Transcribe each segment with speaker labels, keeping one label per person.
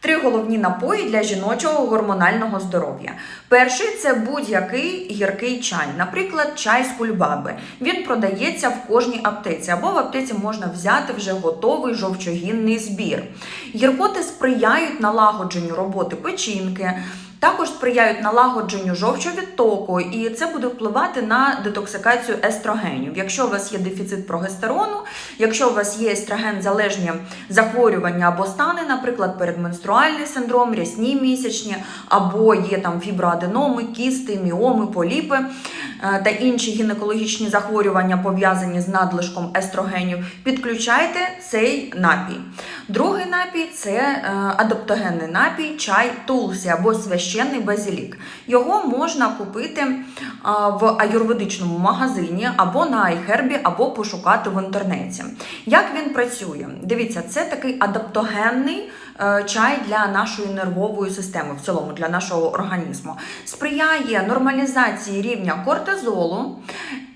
Speaker 1: Три головні напої для жіночого гормонального здоров'я. Перший це будь-який гіркий чай, наприклад, чай з кульбаби. Він продається в кожній аптеці, або в аптеці можна взяти вже готовий жовчогінний збір. Гіркоти сприяють налагодженню роботи печінки. Також сприяють налагодженню жовчовідтоку, і це буде впливати на детоксикацію естрогенів. Якщо у вас є дефіцит прогестерону, якщо у вас є естроген залежні захворювання або стани, наприклад, передменструальний синдром, рясні місячні, або є там фіброаденоми, кісти, міоми, поліпи е, та інші гінекологічні захворювання пов'язані з надлишком естрогенів, підключайте цей напій. Другий напій це е, адаптогенний напій, чай тулсі або священний базилік. Його можна купити в аюрведичному магазині або на айхербі, або пошукати в інтернеті. Як він працює? Дивіться, це такий адаптогенний чай для нашої нервової системи, в цілому для нашого організму. Сприяє нормалізації рівня кортизолу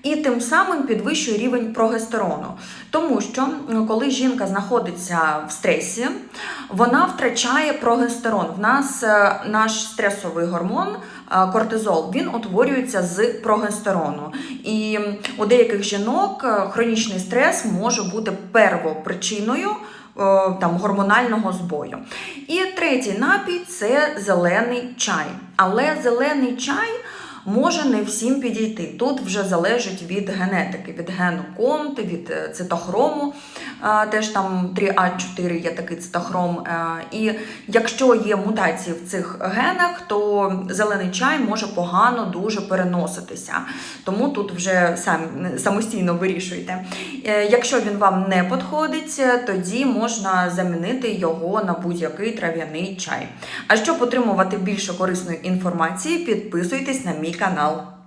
Speaker 1: і тим самим підвищує рівень прогестерону. Тому що коли жінка знаходиться в стресі, вона втрачає прогестерон. В нас е, наш стресовий гормон е, кортизол він утворюється з прогестерону. І у деяких жінок е, хронічний стрес може бути первопричиною е, там гормонального збою. І третій напій це зелений чай. Але зелений чай може не всім підійти. Тут вже залежить від генетики, від гену комт, від е, цитохрому. Теж там 3А4 є такий цитохром. Е, І якщо є мутації в цих генах, то зелений чай може погано дуже переноситися. Тому тут вже сам, самостійно вирішуйте. Е, Якщо він вам не підходить, тоді можна замінити його на будь-який трав'яний чай. А щоб отримувати більше корисної інформації, підписуйтесь на мій canal.